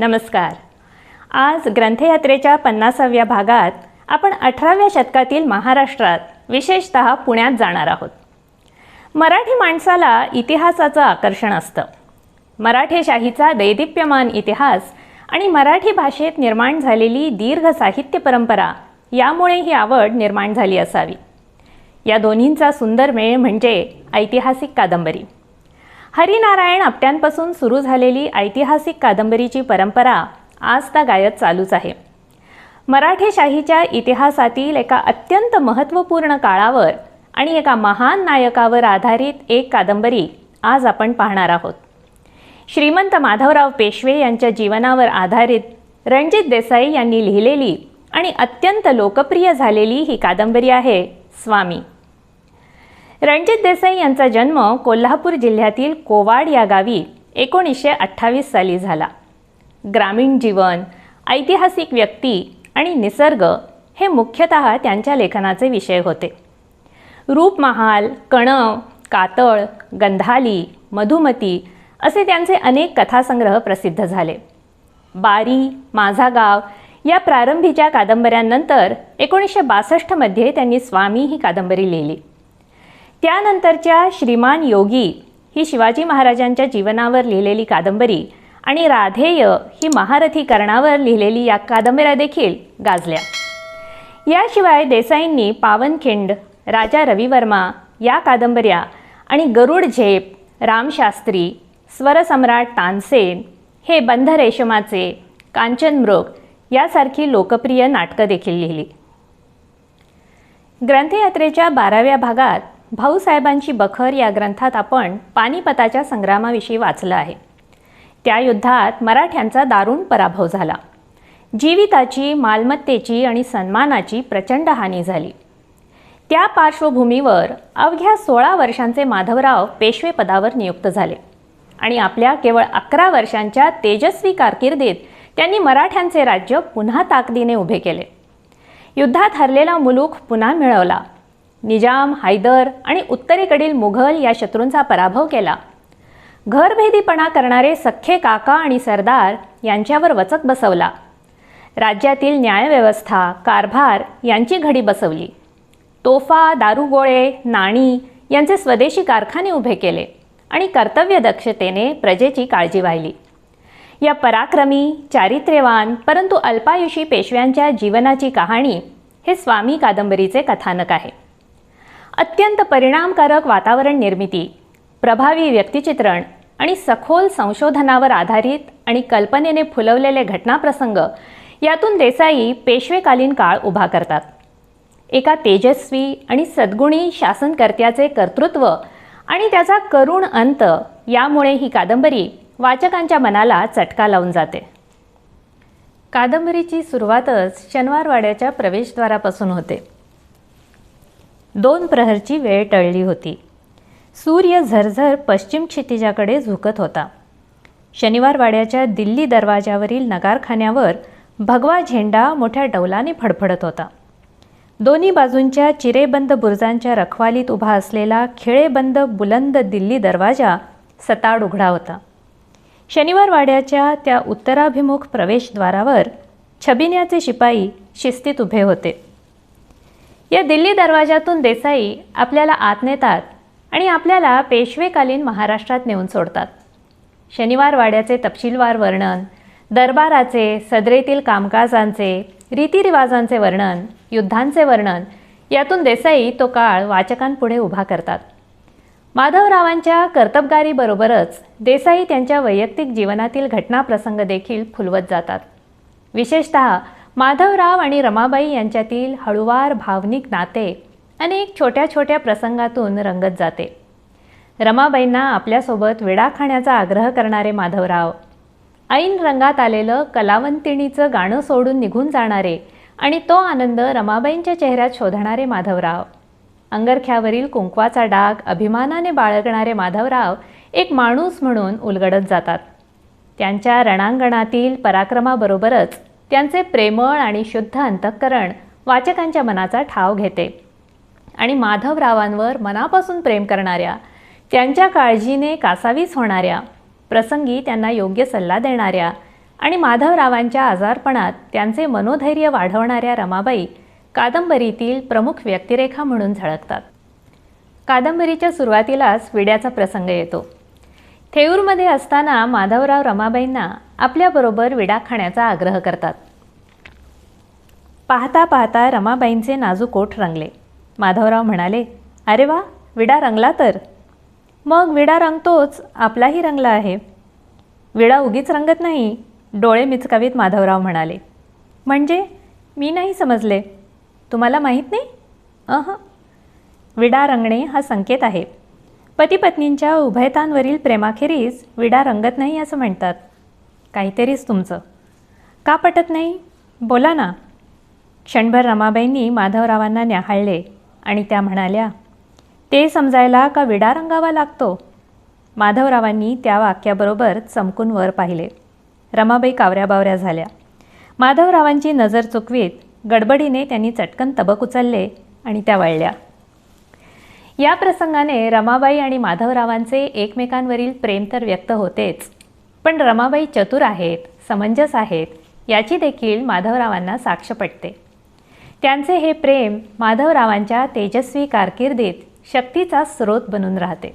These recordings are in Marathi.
नमस्कार. आज ग्रंथयात्रेच्या पन्नासाव्या भागात आपण अठराव्या शतकातील महाराष्ट्रात विशेषत पुण्यात जाणार आहोत. मराठी माणसाला इतिहासाचं आकर्षण असतं. मराठेशाहीचा दैदिप्यमान इतिहास आणि मराठी भाषेत निर्माण झालेली दीर्घ साहित्य परंपरा यामुळे ही आवड निर्माण झाली असावी. या दोन्हींचा सुंदर मेळ म्हणजे ऐतिहासिक कादंबरी. हरिनारायण आपट्यांपासून सुरू झालेली ऐतिहासिक कादंबरीची परंपरा आज गायत चालूच आहे. मराठेशाहीच्या इतिहासातील एका अत्यंत महत्त्वपूर्ण काळावर आणि एका महान नायकावर आधारित एक कादंबरी आज आपण पाहणार आहोत. श्रीमंत माधवराव पेशवे यांच्या जीवनावर आधारित रणजित देसाई यांनी लिहिलेली आणि अत्यंत लोकप्रिय झालेली ही कादंबरी आहे स्वामी. रणजित देसाई यांचा जन्म कोल्हापूर जिल्ह्यातील कोवाड या गावी एकोणीसशे अठ्ठावीस साली झाला. ग्रामीण जीवन ऐतिहासिक व्यक्ती आणि निसर्ग हे मुख्यतः त्यांच्या लेखनाचे विषय होते. रूपमहाल कणव कातळ गंधाली मधुमती असे त्यांचे अनेक कथासंग्रह प्रसिद्ध झाले. बारी माझा गाव या प्रारंभीच्या कादंबऱ्यांनंतर एकोणीसशे बासष्टमध्ये त्यांनी स्वामी ही कादंबरी लिहिली. त्यानंतरच्या श्रीमान योगी ही शिवाजी महाराजांच्या जीवनावर लिहिलेली कादंबरी आणि राधेय ही महारथी कर्णावर लिहिलेली या कादंबऱ्या देखील गाजल्या. याशिवाय देसाईंनी पावनखिंड राजा रविवर्मा या कादंबऱ्या आणि गरुड झेप रामशास्त्री स्वरसम्राट तानसेन हे बंध रेशमाचे कांचनमृग यासारखी लोकप्रिय नाटकं देखील लिहिली. ग्रंथयात्रेच्या बाराव्या भागात भाऊसाहेबांची बखर या ग्रंथात आपण पानिपताच्या संग्रामाविषयी वाचलं आहे. त्या युद्धात मराठ्यांचा दारुण पराभव झाला. जीविताची मालमत्तेची आणि सन्मानाची प्रचंड हानी झाली. त्या पार्श्वभूमीवर अवघ्या सोळा वर्षांचे माधवराव पेशवेपदावर नियुक्त झाले आणि आपल्या केवळ अकरा वर्षांच्या तेजस्वी कारकिर्दीत त्यांनी मराठ्यांचे राज्य पुन्हा ताकदीने उभे केले. युद्धात हरलेला मुलूक पुन्हा मिळवला. निजाम हैदर आणि उत्तरेकडील मुघल या शत्रूंचा पराभव केला. घरभेदीपणा करणारे सख्खे काका आणि सरदार यांच्यावर वचक बसवला. राज्यातील न्यायव्यवस्था कारभार यांची घडी बसवली. तोफा दारुगोळे नाणी यांचे स्वदेशी कारखाने उभे केले आणि कर्तव्यदक्षतेने प्रजेची काळजी वाहिली. या पराक्रमी चारित्र्यवान परंतु अल्पायुषी पेशव्यांच्या जीवनाची कहाणी हे स्वामी कादंबरीचे कथानक आहे. अत्यंत परिणामकारक वातावरण निर्मिती प्रभावी व्यक्तिचित्रण आणि सखोल संशोधनावर आधारित आणि कल्पनेने फुलवलेले घटनाप्रसंग यातून देसाई पेशवेकालीन काळ उभा करतात. एका तेजस्वी आणि सद्गुणी शासनकर्त्याचे कर्तृत्व आणि त्याचा करुण अंत यामुळे ही कादंबरी वाचकांच्या मनाला चटका लावून जाते. कादंबरीची सुरुवातच शनिवारवाड्याच्या प्रवेशद्वारापासून होते. दोन प्रहरची वेळ टळली होती. सूर्य झरझर पश्चिम क्षितिजाकडे झुकत होता. शनिवारवाड्याच्या दिल्ली दरवाजावरील नगारखान्यावर भगवा झेंडा मोठ्या डौलाने फडफडत होता. दोन्ही बाजूंच्या चिरेबंद बुरजांच्या रखवालीत उभा असलेला खिळेबंद बुलंद दिल्ली दरवाजा सताड उघडा होता. शनिवारवाड्याच्या त्या उत्तराभिमुख प्रवेशद्वारावर छबिन्याचे शिपाई शिस्तीत उभे होते. या दिल्ली दरवाजातून देसाई आपल्याला आत नेतात आणि आपल्याला पेशवेकालीन महाराष्ट्रात नेऊन सोडतात. शनिवार वाड्याचे तपशीलवार वर्णन दरबाराचे सदरेतील कामकाजांचे रीतिरिवाजांचे वर्णन युद्धांचे वर्णन यातून देसाई तो काळ वाचकांपुढे उभा करतात. माधवरावांच्या कर्तबगारीबरोबरच देसाई त्यांच्या वैयक्तिक जीवनातील घटनाप्रसंग देखील फुलवत जातात. विशेषतः माधवराव आणि रमाबाई यांच्यातील हळुवार भावनिक नाते अनेक छोट्या छोट्या प्रसंगातून रंगत जाते. रमाबाईंना आपल्यासोबत विडा खाण्याचा आग्रह करणारे माधवराव ऐन रंगात आलेलं कलावंतिणीचं गाणं सोडून निघून जाणारे आणि तो आनंद रमाबाईंच्या चेहऱ्यात शोधणारे माधवराव. अंगरख्यावरील कुंकवाचा डाग अभिमानाने बाळगणारे माधवराव एक माणूस म्हणून उलगडत जातात. त्यांच्या रणांगणातील पराक्रमाबरोबरच त्यांचे प्रेमळ आणि शुद्ध अंतःकरण वाचकांच्या मनाचा ठाव घेते. आणि माधवरावांवर मनापासून प्रेम करणाऱ्या त्यांच्या काळजीने कासावीस होणाऱ्या प्रसंगी त्यांना योग्य सल्ला देणाऱ्या आणि माधवरावांच्या आजारपणात त्यांचे मनोधैर्य वाढवणाऱ्या रमाबाई कादंबरीतील प्रमुख व्यक्तिरेखा म्हणून झळकतात. कादंबरीच्या सुरुवातीलाच विड्याचा प्रसंग येतो. थेऊरमध्ये असताना माधवराव रमाबाईंना आपल्याबरोबर विडा खाण्याचा आग्रह करतात. पाहता पाहता रमाबाईंचे नाजूक ओठ रंगले. माधवराव म्हणाले अरे वा विडा रंगला तर. मग विडा रंगतोच आपलाही रंगला आहे. विडा उगीच रंगत नाही डोळे मिचकावीत माधवराव म्हणाले. म्हणजे? मी नाही समजले. तुम्हाला माहीत नाही? अह. विडा रंगणे हा संकेत आहे. पतीपत्नींच्या उभयतांवरील प्रेमाखेरीज विडा रंगत नाही असं म्हणतात. काहीतरीच तुमचं. का पटत नाही? बोला ना. क्षणभर रमाबाईंनी माधवरावांना न्याहाळले आणि त्या म्हणाल्या ते समजायला का विडा रंगावा लागतो? माधवरावांनी त्या वाक्याबरोबर चमकून वर पाहिले. रमाबाई कावऱ्याबावऱ्या झाल्या. माधवरावांची नजर चुकवीत गडबडीने त्यांनी चटकन तबक उचलले आणि त्या वळल्या. या प्रसंगाने रमाबाई आणि माधवरावांचे एकमेकांवरील प्रेम तर व्यक्त होतेच. पण रमाबाई चतुर आहेत समंजस आहेत याची देखील माधवरावांना साक्ष पटते. त्यांचे हे प्रेम माधवरावांच्या तेजस्वी कारकिर्दीत शक्तीचा स्रोत बनून राहते.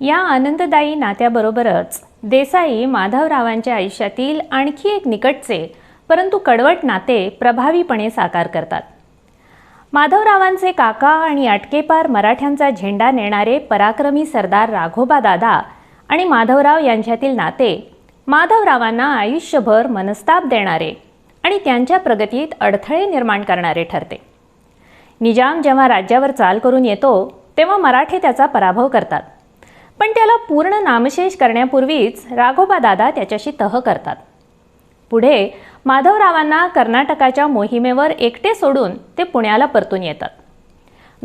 या आनंददायी नात्याबरोबरच देसाई माधवरावांच्या आयुष्यातील आणखी एक निकटचे परंतु कडवट नाते प्रभावीपणे साकार करतात. माधवरावांचे काका आणि अटकेपार मराठ्यांचा झेंडा नेणारे पराक्रमी सरदार राघोबा दादा आणि माधवराव यांच्यातील नाते माधवरावांना आयुष्यभर मनस्ताप देणारे आणि त्यांच्या प्रगतीत अडथळे निर्माण करणारे ठरते. निजाम जेव्हा राज्यावर चाल करून येतो तेव्हा मराठे त्याचा पराभव करतात. पण त्याला पूर्ण नामशेष करण्यापूर्वीच राघोबा दादा त्याच्याशी तह करतात. पुढे माधवरावांना कर्नाटकाच्या मोहिमेवर एकटे सोडून ते पुण्याला परतून येतात.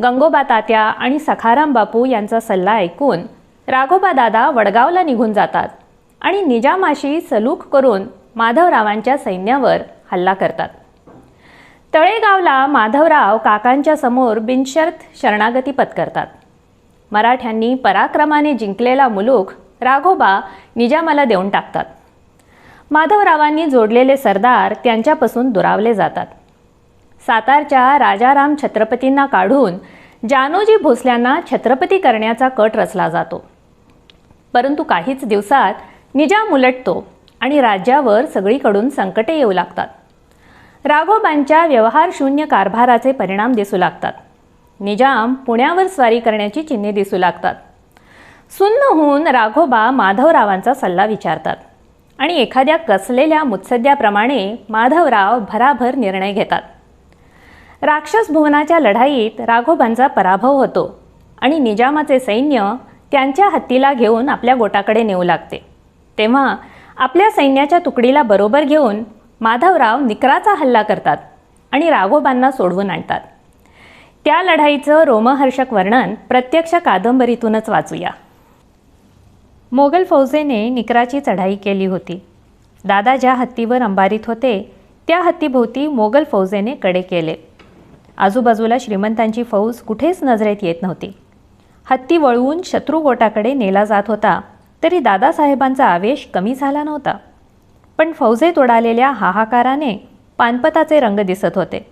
गंगोबा तात्या आणि सखाराम बापू यांचा सल्ला ऐकून राघोबा दादा वडगावला निघून जातात आणि निजामाशी सलूक करून माधवरावांच्या सैन्यावर हल्ला करतात. तळेगावला माधवराव काकांच्या समोर बिनशर्त शरणागती पत्करतात. मराठ्यांनी पराक्रमाने जिंकलेला मुलूक राघोबा निजामाला देऊन टाकतात. माधवरावांनी जोडलेले सरदार त्यांच्यापासून दुरावले जातात. सातारच्या राजाराम छत्रपतींना काढून जानोजी भोसल्यांना छत्रपती करण्याचा कट रचला जातो. परंतु काहीच दिवसात निजाम उलटतो आणि राज्यावर सगळीकडून संकटे येऊ लागतात. राघोबांच्या व्यवहारशून्य कारभाराचे परिणाम दिसू लागतात. निजाम पुण्यावर स्वारी करण्याची चिन्हे दिसू लागतात. सुन्न होऊन राघोबा माधवरावांचा सल्ला विचारतात. आणि एखाद्या कसलेल्या मुत्सद्याप्रमाणे माधवराव भराभर निर्णय घेतात. राक्षस भुवनाच्या लढाईत राघोबांचा पराभव होतो आणि निजामाचे सैन्य त्यांच्या हत्तीला घेऊन आपल्या गोटाकडे नेऊ लागते. तेव्हा आपल्या सैन्याच्या तुकडीला बरोबर घेऊन माधवराव निकराचा हल्ला करतात आणि राघोबांना सोडवून आणतात. त्या लढाईचं रोमहर्षक वर्णन प्रत्यक्ष कादंबरीतूनच वाचूया. मोगल फौजेने निकराची चढाई केली होती. दादा ज्या हत्तीवर अंबारीत होते त्या हत्तीभोवती मोगल फौजेने कडे केले. आजूबाजूला श्रीमंतांची फौज कुठेच नजरेत येत नव्हती. हत्ती वळवून शत्रू गोटाकडे नेला जात होता तरी दादासाहेबांचा आवेश कमी झाला नव्हता. पण फौजेत उडालेल्या हाहाकाराने पानपताचे रंग दिसत होते.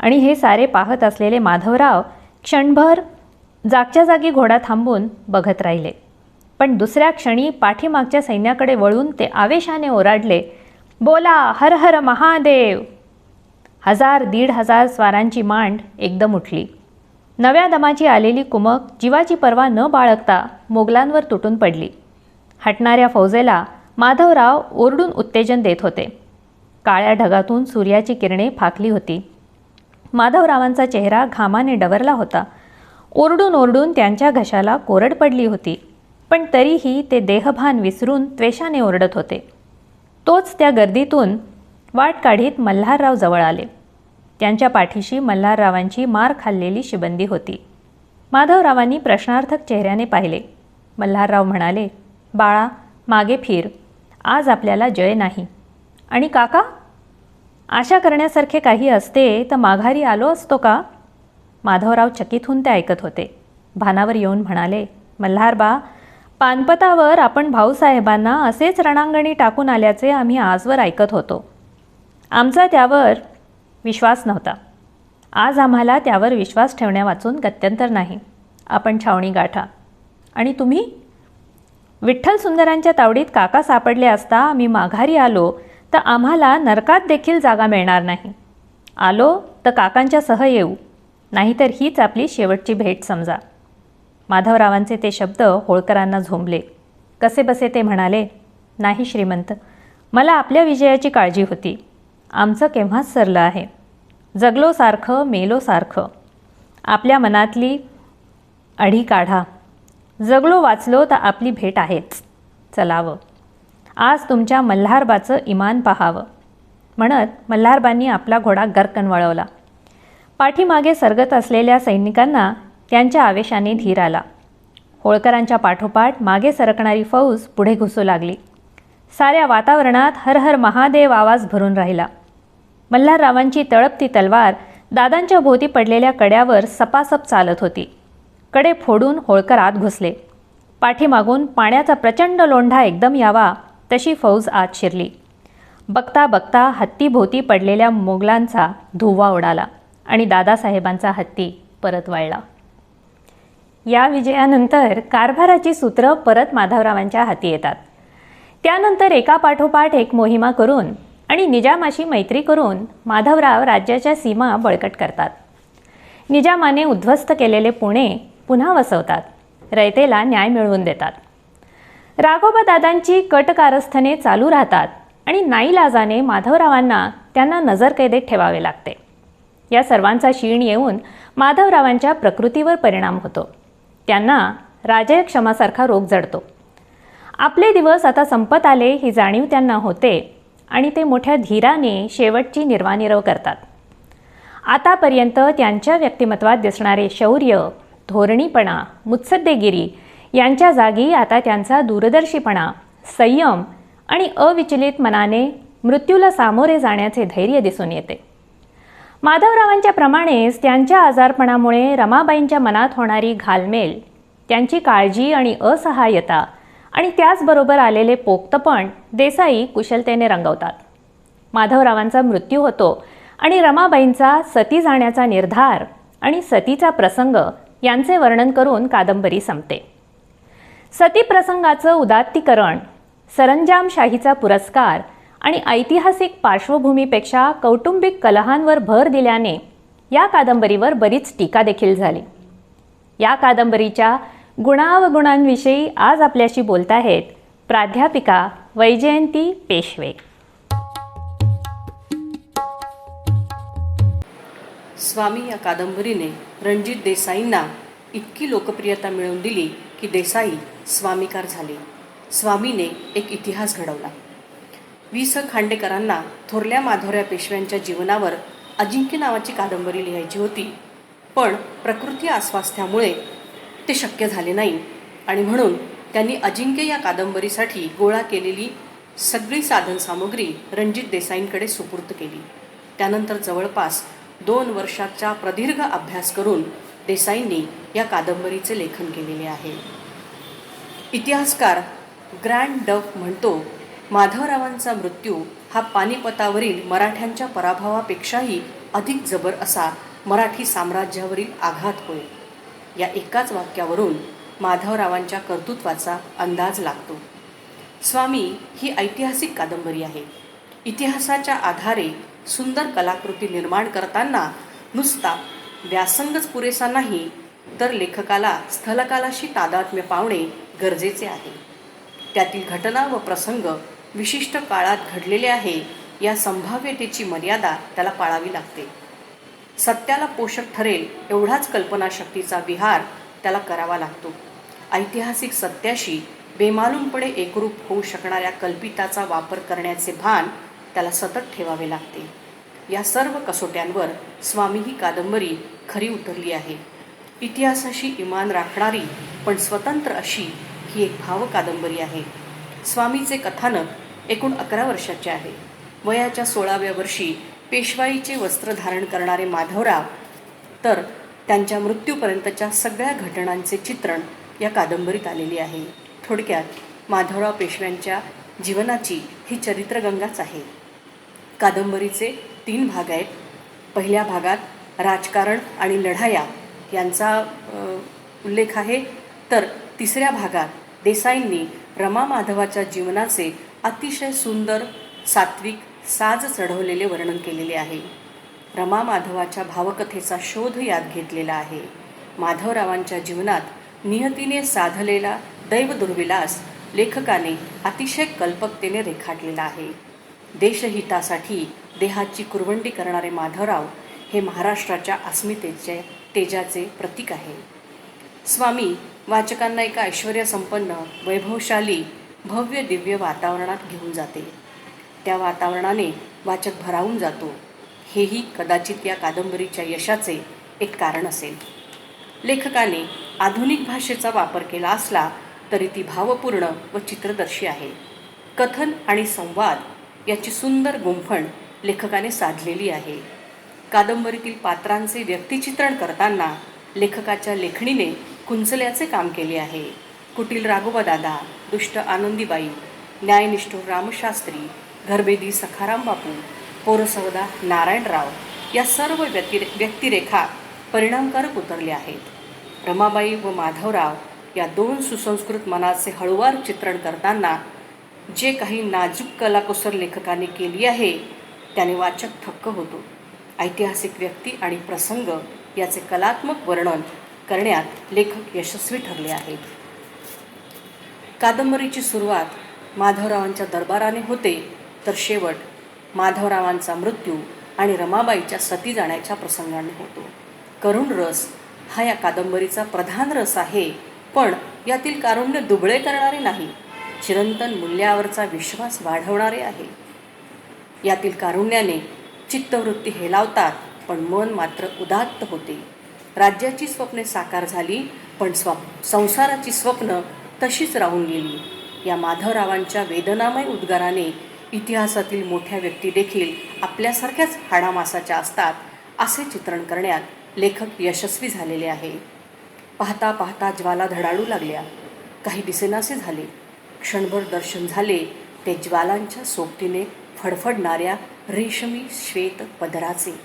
आणि हे सारे पाहत असलेले माधवराव क्षणभर जागच्या जागी घोडा थांबून बघत राहिले. पण दुसऱ्या क्षणी पाठीमागच्या सैन्याकडे वळून ते आवेशाने ओराडले बोला हर हर महादेव. हजार दीड हजार स्वारांची मांड एकदम उठली. नव्या दमाची आलेली कुमक जीवाची पर्वा न बाळगता मोगलांवर तुटून पडली. हटणाऱ्या फौजेला माधवराव ओरडून उत्तेजन देत होते. काळ्या ढगातून सूर्याची किरणे फाकली होती. माधवरावांचा चेहरा घामाने डवरला होता. ओरडून ओरडून त्यांच्या घशाला कोरड पडली होती. पण तरीही ते देहभान विसरून त्वेषाने ओरडत होते. तोच त्या गर्दीतून वाट काढीत मल्हारराव जवळ आले. त्यांच्या पाठीशी मल्हाररावांची मार खाल्लेली शिबंदी होती. माधवरावांनी प्रश्नार्थक चेहऱ्याने पाहिले. मल्हारराव म्हणाले बाळा मागे फिर. आज आपल्याला जय नाही. आणि काका आशा करण्यासारखे काही असते तर माघारी आलो असतो का? माधवराव चकित होऊन ते ऐकत होते. भानावर येऊन म्हणाले मल्हार बा पानपतावर आपण भाऊसाहेबांना असेच रणांगणी टाकून आल्याचे आम्ही आजवर ऐकत होतो. आमचा त्यावर विश्वास नव्हता. आज आम्हाला त्यावर विश्वास ठेवण्या वाचून गत्यंतर नाही. आपण छावणी गाठा. आणि तुम्ही? विठ्ठल सुंदरांच्या तावडीत काका सापडले असता आम्ही माघारी आलो तर आम्हाला नरकात देखील जागा मिळणार नाही. आलो तर काकांच्या सह येऊ. नाहीतर हीच आपली शेवटची भेट समजा. माधवरावांचे ते शब्द होळकरांना झोंबले. कसे बसे ते म्हणाले नाही श्रीमंत मला आपल्या विजयाची काळजी होती. आमचं केव्हाच सरलं आहे. जगलो सारखं मेलो सारखं आपल्या मनातली अढी काढा. जगलो वाचलो तर आपली भेट आहेच. चलावं. आज तुमच्या मल्हारबाचं इमान पहावं. म्हणत मल्हारबांनी आपला घोडा गरकन वळवला. पाठीमागे सरगत असलेल्या सैनिकांना त्यांच्या आवेशाने धीर आला. होळकरांच्या पाठोपाठ मागे सरकणारी फौज पुढे घुसू लागली. साऱ्या वातावरणात हर हर महादेव आवाज भरून राहिला. मल्हाररावांची तळपती तलवार दादांच्या भोवती पडलेल्या कड्यावर सपासप चालत होती. कडे फोडून होळकर आत घुसले. पाठीमागून पाण्याचा प्रचंड लोंढा एकदम यावा तशी फौज आत शिरली. बघता बघता हत्तीभोवती पडलेल्या मोगलांचा धुव्वा उडाला आणि दादासाहेबांचा हत्ती परत वळला. या विजयानंतर कारभाराची सूत्रं परत माधवरावांच्या हाती येतात. त्यानंतर एका पाठोपाठ एक मोहिमा करून आणि निजामाशी मैत्री करून माधवराव राज्याच्या सीमा बळकट करतात. निजामाने उद्ध्वस्त केलेले पुणे पुन्हा वसवतात. रयतेला न्याय मिळवून देतात. राघोबा दादांची कटकारस्थाने चालू राहतात आणि नाईलाजाने माधवरावांना त्यांना नजरकैदेत ठेवावे लागते. या सर्वांचा शीण येऊन माधवरावांच्या प्रकृतीवर परिणाम होतो. त्यांना राजयक्षमासारखा रोग जडतो. आपले दिवस आता संपत आले ही जाणीव त्यांना होते आणि ते मोठ्या धीराने शेवटची निर्वानिरव करतात. आतापर्यंत त्यांच्या व्यक्तिमत्वात दिसणारे शौर्य धोरणीपणा मुत्सद्देगिरी यांच्या जागी आता त्यांचा दूरदर्शीपणा संयम आणि अविचलित मनाने मृत्यूला सामोरे जाण्याचे धैर्य दिसून येते. माधवरावांच्या प्रमाणेच त्यांच्या आजारपणामुळे रमाबाईंच्या मनात होणारी घालमेल त्यांची काळजी आणि असहाय्यता आणि त्याचबरोबर आलेले पोक्तपण देसाई कुशलतेने रंगवतात. माधवरावांचा मृत्यू होतो आणि रमाबाईंचा सती जाण्याचा निर्धार आणि सतीचा प्रसंग यांचे वर्णन करून कादंबरी संपते. सती प्रसंगाचं उदात्तीकरण सरंजामशाहीचा पुरस्कार आणि ऐतिहासिक पार्श्वभूमीपेक्षा कौटुंबिक कलहांवर भर दिल्याने या कादंबरीवर बरीच टीका देखील झाली. या कादंबरीच्या गुणावगुणांविषयी आज आपल्याशी बोलत आहेत प्राध्यापिका वैजयंती पेशवे. स्वामी या कादंबरीने रणजित देसाईंना इतकी लोकप्रियता मिळवून दिली की देसाई स्वामीकार झाले. स्वामीने एक इतिहास घडवला. वि स खांडेकरांना थोरल्या माधोऱ्या पेशव्यांच्या जीवनावर अजिंक्य नावाची कादंबरी लिहायची होती. पण प्रकृती अस्वास्थ्यामुळे ते शक्य झाले नाही आणि म्हणून त्यांनी अजिंक्य या कादंबरीसाठी गोळा केलेली सगळी साधनसामुग्री रणजित देसाईंकडे सुपूर्त केली. त्यानंतर जवळपास दोन वर्षाचा प्रदीर्घ अभ्यास करून देसाईंनी या कादंबरीचे लेखन केलेले आहे. इतिहासकार ग्रँड डफ म्हणतो माधवरावांचा मृत्यू हा पानिपतावरील मराठ्यांच्या पराभवापेक्षाही अधिक जबर असा मराठी साम्राज्यावरील आघात होय. या एकाच वाक्यावरून माधवरावांच्या कर्तृत्वाचा अंदाज लागतो. स्वामी ही ऐतिहासिक कादंबरी आहे. इतिहासाच्या आधारे सुंदर कलाकृती निर्माण करताना नुसता व्यासंगच पुरेसा नाही तर लेखकाला स्थलकालाशी तादात्म्य पावणे गरजेचे आहे. त्यातील घटना व प्रसंग विशिष्ट काळात घडलेले आहे या संभाव्यतेची मर्यादा त्याला पाळावी लागते. सत्याला पोषक ठरेल एवढाच कल्पनाशक्तीचा विहार त्याला करावा लागतो. ऐतिहासिक सत्याशी बेमालूमपणे एकरूप होऊ शकणाऱ्या कल्पिताचा वापर करण्याचे भान त्याला सतत ठेवावे लागते. या सर्व कसोट्यांवर स्वामी ही कादंबरी खरी उतरली आहे. इतिहासाशी इमान राखणारी पण स्वतंत्र अशी ही एक भाव कादंबरी आहे. स्वामीचे कथानक एकूण अकरा वर्षाचे आहे. वयाच्या सोळाव्या वर्षी पेशवाईचे वस्त्र धारण करणारे माधवराव तर त्यांच्या मृत्यूपर्यंतच्या सगळ्या घटनांचे चित्रण या कादंबरीत आलेले आहे. थोडक्यात माधवराव पेशव्यांच्या जीवनाची ही चरित्रगंगाच आहे. कादंबरीचे तीन भाग आहेत. पहिल्या भागात राजकारण आणि लढाया यांचा उल्लेख आहे. तर तिसऱ्या भागात देसाईंनी रमा माधवाच्या जीवनाचे अतिशय सुंदर सात्विक साज चढवलेले वर्णन केलेले आहे. रमा माधवाच्या भावकथेचा शोध यात घेतलेला आहे. माधवरावांच्या जीवनात नियतीने साधलेला दैव दुर्विलास लेखकाने अतिशय कल्पकतेने रेखाटलेला आहे. देशहितासाठी देहाची कुरवंडी करणारे माधवराव हे महाराष्ट्राच्या अस्मितेचे तेजाचे प्रतीक आहे. स्वामी वाचकांना एका ऐश्वर्यसंपन्न वैभवशाली भव्य दिव्य वातावरणात घेऊन जाते. त्या वातावरणाने वाचक भरावून जातो. हेही कदाचित या कादंबरीच्या यशाचे एक कारण असेल. लेखकाने आधुनिक भाषेचा वापर केला असला तरी ती भावपूर्ण व चित्रदर्शी आहे. कथन आणि संवाद याची सुंदर गुंफण लेखकाने साधलेली आहे. कादंबरीतील पात्रांचे व्यक्तिचित्रण करताना लेखकाच्या लेखणीने कुंचल्याचे काम केले आहे. कुटील राघोबादादा दुष्ट आनंदीबाई न्यायनिष्ठूर रामशास्त्री घरबेदी सखाराम बापू पोरसवदा नारायणराव या सर्व व्यक्ती व्यक्तिरेखा परिणामकारक उतरल्या आहेत. रमाबाई व माधवराव या दोन सुसंस्कृत मनाचे हळुवार चित्रण करताना जे काही नाजूक कलाकुसर लेखकाने केली आहे त्याने वाचक थक्क होतो. ऐतिहासिक व्यक्ती आणि प्रसंग याचे कलात्मक वर्णन करण्यात लेखक यशस्वी ठरले आहेत. कादंबरीची सुरुवात माधवरावांच्या दरबाराने होते तर शेवट माधवरावांचा मृत्यू आणि रमाबाईच्या सती जाण्याच्या प्रसंगाने होतो. करुण रस हा या कादंबरीचा प्रधान रस आहे पण यातील कारुण्य दुबळे करणारे नाही चिरंतन मूल्यावरचा विश्वास वाढवणारे आहे. यातील कारुण्याने चित्तवृत्ती हेलावतात पण मन मात्र उदात्त होते. राज्याची स्वप्ने साकार झाली पण स्व संसाराची स्वप्न तशीच राहून गेली. या माधवरावांच्या वेदनामय उद्गाराने इतिहासातील मोठ्या व्यक्ती देखील आपल्यासारख्याच हाडामासाच्या असतात असे चित्रण करण्यात लेखक यशस्वी झालेले आहे. पाहता पाहता ज्वाला धडाडू लागल्या. काही दिसेनासे झाले. क्षणभर दर्शन झाले ते ज्वालांच्या सोबतीने फडफडणाऱ्या रेशमी श्वेत पदराचे.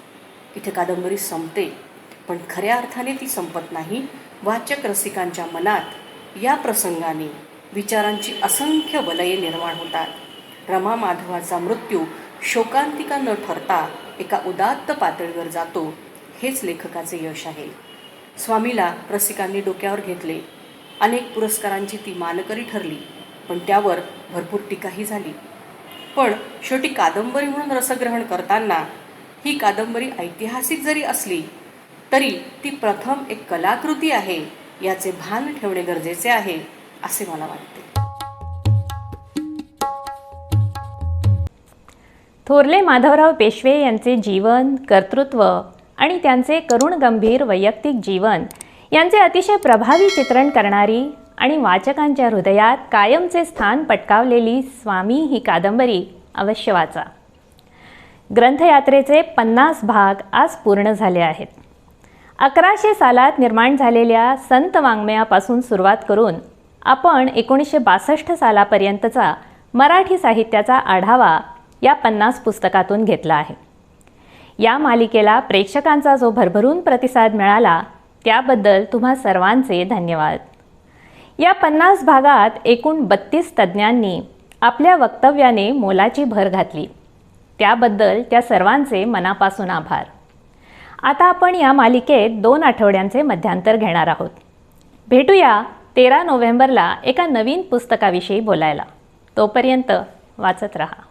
इथे कादंबरी संपते. पण खऱ्या अर्थाने ती संपत नाही. वाचक रसिकांच्या मनात या प्रसंगाने विचारांची असंख्य वलये निर्माण होतात. रमा माधवाचा मृत्यू शोकांतिका न ठरता एका उदात्त पातळीवर जातो हेच लेखकाचे यश आहे. स्वामीला रसिकांनी डोक्यावर घेतले. अनेक पुरस्कारांची ती मानकरी ठरली पण त्यावर भरपूर टीकाही झाली. पण शेवटी कादंबरी म्हणून रसग्रहण करताना ही कादंबरी ऐतिहासिक जरी असली तरी ती प्रथम एक कलाकृती आहे याचे भान ठेवणे गरजेचे आहे असे मला वाटते. थोरले माधवराव पेशवे यांचे जीवन कर्तृत्व आणि त्यांचे करुण गंभीर वैयक्तिक जीवन यांचे अतिशय प्रभावी चित्रण करणारी आणि वाचकांच्या हृदयात कायमचे स्थान पटकावलेली स्वामी ही कादंबरी अवश्य वाचा. ग्रंथयात्रेचे पन्नास भाग आज पूर्ण झाले आहेत. अकराशे सालात निर्माण झालेल्या संत वाङ्मयापासून सुरुवात करून आपण एकोणीसशे बासष्ट सालापर्यंतचा मराठी साहित्याचा आढावा या पन्नास पुस्तकातून घेतला आहे. या मालिकेला प्रेक्षकांचा जो भरभरून प्रतिसाद मिळाला त्याबद्दल तुम्हा सर्वांचे धन्यवाद. या पन्नास भागात एकूण बत्तीस तज्ज्ञांनी आपल्या वक्तव्याने मोलाची भर घातली. त्याबद्दल त्या सर्वांचे मनापासून आभार. आता आपण या मालिकेत दोन आठवड्यांचे मध्यांतर घेणार आहोत. भेटूया तेरा नोव्हेंबरला एका नवीन पुस्तकाविषयी बोलायला. तोपर्यंत वाचत रहा.